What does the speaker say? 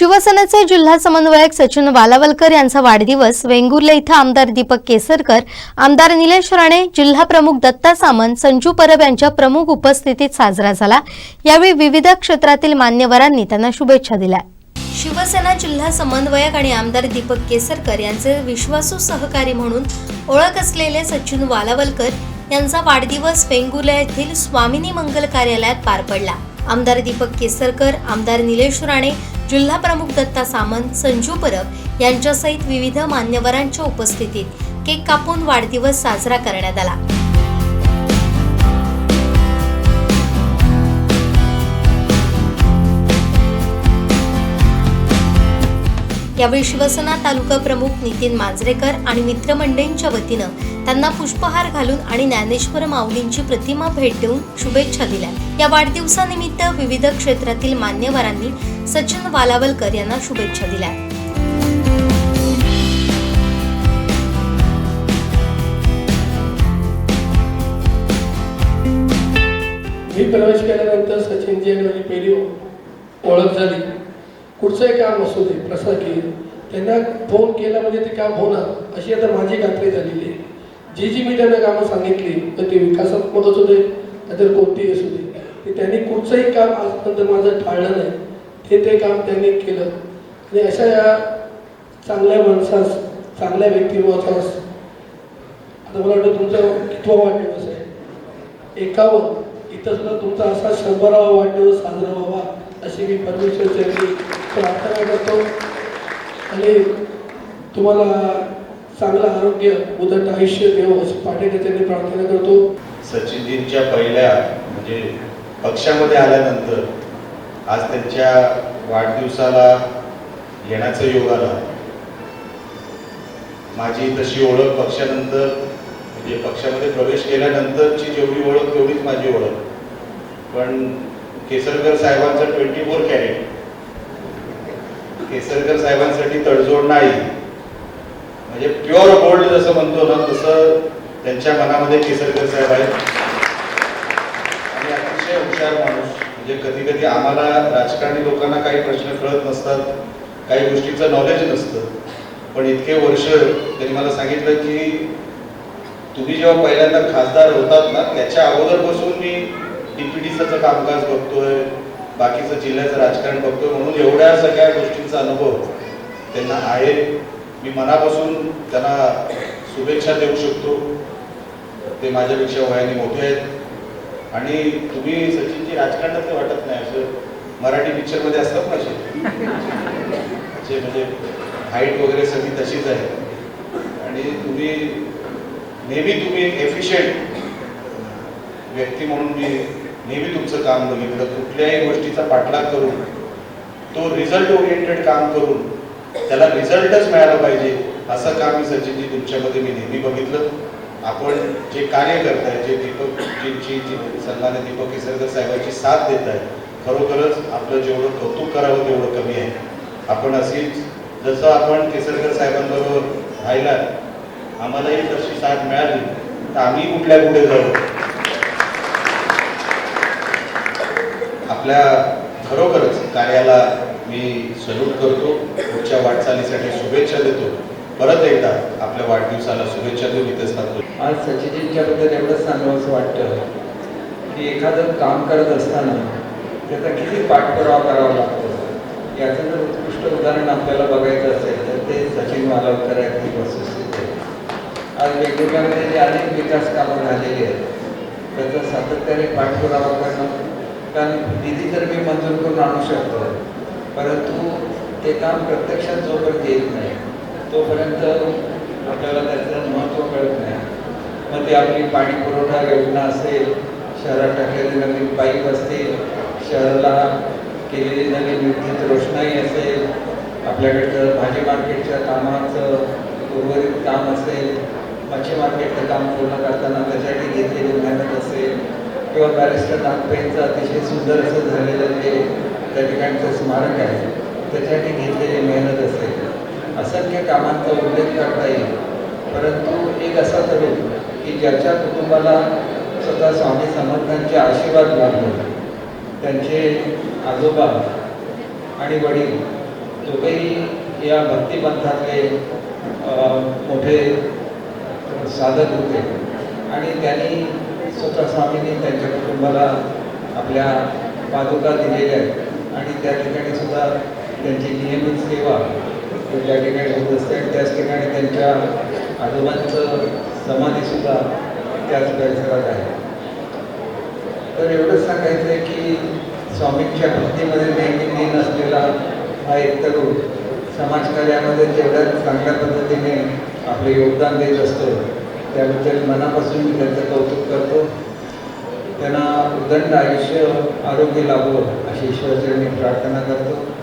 शिवसेनेचे जिल्हा समन्वयक सचिन वालावलकर यांचा वाढदिवस वेंगुर्ले इथं आमदार दीपक केसरकर आमदार निलेश राणे जिल्हा प्रमुख दत्ता सामंत संजू परब यांच्या प्रमुख उपस्थितीत साजरा झाला. यावेळी विविध क्षेत्रातील मान्यवरांनी त्यांना शुभेच्छा दिल्या. शिवसेना जिल्हा समन्वयक आणि आमदार दीपक केसरकर यांचे विश्वासू सहकारी म्हणून ओळख असलेले सचिन वालावलकर यांचा वाढदिवस वेंगुर्ला येथील स्वामिनी मंगल कार्यालयात पार पडला. आमदार दीपक केसरकर आमदार निलेश राणे जिल्हा प्रमुख दत्ता सामंत संजू परब यांच्यासहित विविध मान्यवरांच्या उपस्थितीत केक कापून वाढदिवस साजरा करण्यात आला. यावेळी शिवसेना तालुका प्रमुख नितीन मांजरेकर आणि मित्रमंडळींच्या वतीनं त्यांना पुष्पहार घालून आणि ज्ञानेश्वर माऊलींची प्रतिमा भेट देऊन शुभेच्छा दिल्या. या वाढदिवसानिमित्त विविध क्षेत्रातील मान्यवरांनी सचिन वालावलकर यांना शुभेच्छा दिल्या. मी प्रवेश केल्यानंतर सचिनजी माझी पहिली ओळख झाली. कुठचंही काम असू दे प्रशासकीय त्यांना फोन केला म्हणजे ते काम होणार. अशी आता माझी खात्री झालेली आहे. जी जी मी त्यांना कामं सांगितली तर ते विकासात्मक असू दे तर कोणतीही असू दे. ते त्यांनी कुठचंही काम आजपर्यंत माझं टाळलं नाही. ते ते काम त्यांनी केलं. आणि अशा या चांगल्या माणसास चांगल्या व्यक्तिमत्वास आता मला वाटतं तुमचा कितवा वाढदिवस आहे? एकावन्न. इथं सुद्धा तुमचा असा शंभरावा वाढदिवस साजरा व्हावा अशी मी परमेश्वरची प्रार्थना करतो आणि तुम्हाला चांगलं आरोग्य उदट आयुष्य देव पाटील पाठवण्याची प्रार्थना करतो. सचिनजींच्या पहिल्या म्हणजे पक्षामध्ये आल्यानंतर आज त्यांच्या वाढदिवसाला येण्याचा योग आला माझी तशी ओळख पक्षानंतर म्हणजे पक्षामध्ये प्रवेश केल्यानंतरची जेवढी ओळख तेवढीच माझी ओळख. पण केसरकर साहेबांचं ट्वेंटी फोर कॅरेट केसरकर साहेबांसाठी तडजोड नाही. म्हणजे प्युअर गोल्ड जसं म्हणतो ना तसं त्यांच्या मनामध्ये केसरकर साहेब आहेत. आणि अतिशय हुशार माणूस. म्हणजे कधी कधी आम्हाला राजकारणी लोकांना काही प्रश्न कळत नसतात काही गोष्टीचं नॉलेज नसतं. पण इतके वर्ष त्यांनी मला सांगितलं की तुम्ही जेव्हा पहिल्यांदा खासदार होतात ना त्याच्या अगोदरपासून मी डीपीडीचं कामकाज बघतोय. बाकीचं जिल्ह्याचं राजकारण बघतोय म्हणून एवढ्या सगळ्या गोष्टींचा अनुभव त्यांना आहे. मी मनापासून त्यांना शुभेच्छा देऊ शकतो. ते माझ्यापेक्षा वयाने मोठे आहेत. आणि तुम्ही सचिनजी राजकारणातले वाटत नाही असं मराठी पिक्चरमध्ये असतात ना असे? असे म्हणजे हाईट वगैरे सगळी तशीच आहे. आणि तुम्ही नेहमी तुम्ही एफिशियंट व्यक्ती म्हणून मी नेहमी तुमचं काम बघितलं कुठल्याही गोष्टीचा पाठलाग करून तो रिझल्ट ओरिएंटेड काम करून त्याला रिझल्टच मिळाला पाहिजे असं काम मी सचिनजी तुमच्यामध्ये मी नेहमी बघितलं. आपण जे कार्य करताय जे दीपक जी सन्मान्य दीपक केसरकर साहेबांची साथ देत आहे खरोखरच आपलं जेवढं कौतुक करावं तेवढं कमी आहे. आपण अशीच जसं आपण केसरकर साहेबांबरोबर राहिला आम्हालाही तशी साथ मिळाली तर आम्ही कुठल्या कुठे जाऊ? आपल्या खरोखरच कार्याला मी सल्यूट करतो पुढच्या वाटचालीसाठी शुभेच्छा देतो. परत एकदा आपल्या वाढदिवसाला शुभेच्छा देऊन इथेच थांबतो आज सचिनजींच्याबद्दल एवढंच सांगावं असं वाटतं की एखादं काम करत असताना त्याचा किती पाठपुरावा करावा लागतो. याचं जर उत्कृष्ट उदाहरण आपल्याला बघायचं असेल तर ते सचिन वालावकर आहेत ही वस्तुस्थिती आज वेगवेगळ्यामध्ये जे अनेक विकास कामं झालेली आहेत त्याचा सातत्याने पाठपुरावा करणं कारण निधी तर मी मंजूर करून आणू शकतो परंतु ते काम प्रत्यक्षात जोपर्यंत येत नाही तोपर्यंत आपल्याला त्याचं महत्त्व कळत नाही. मग ते आपली पाणी पुरवठा योजना असेल शहरात टाकलेले नवीन पाईप असतील शहराला केलेली नवीन विद्युत रोषणाई असेल आपल्याकडचं भाजी मार्केटच्या कामाचं उर्वरित काम असेल मच्छी मार्केटचं काम पूर्ण करताना त्याच्यासाठी घेतलेली मेहनत असेल किंवा बॅरिस्टर नागपेंचं अतिशय सुंदर असं झालेलं जे त्या ठिकाणचं स्मारक आहे त्याच्यासाठी घेतलेली मेहनत असेल. असंख्य कामांचा उल्लेख करता येईल. परंतु एक असा तरुण की ज्याच्या कुटुंबाला स्वतः स्वामी समर्थांचे आशीर्वाद लाभले त्यांचे आजोबा आणि वडील दोघेही या भक्तिपंथातले मोठे साधक होते. आणि त्यांनी स्वतः स्वामींनी त्यांच्या कुटुंबाला आपल्या पादुका दिलेल्या आहेत. आणि त्या ठिकाणी सुद्धा त्यांची नियमित सेवा त्या ठिकाणी होत असते आणि त्याच ठिकाणी त्यांच्या आजोबांचं समाधीसुद्धा त्याच परिसरात आहे. तर एवढंच सांगायचं आहे की स्वामींच्या भक्तीमध्ये नेहमी लीन असलेला हा एक तरुण समाजकार्यामध्ये जेवढ्या चांगल्या पद्धतीने आपले योगदान देत असतो त्याबद्दल मनापासून मी त्यांचं कौतुक करतो. त्यांना उदंड आयुष्य आरोग्य लाभो अशी ईश्वरचरणी प्रार्थना करतो.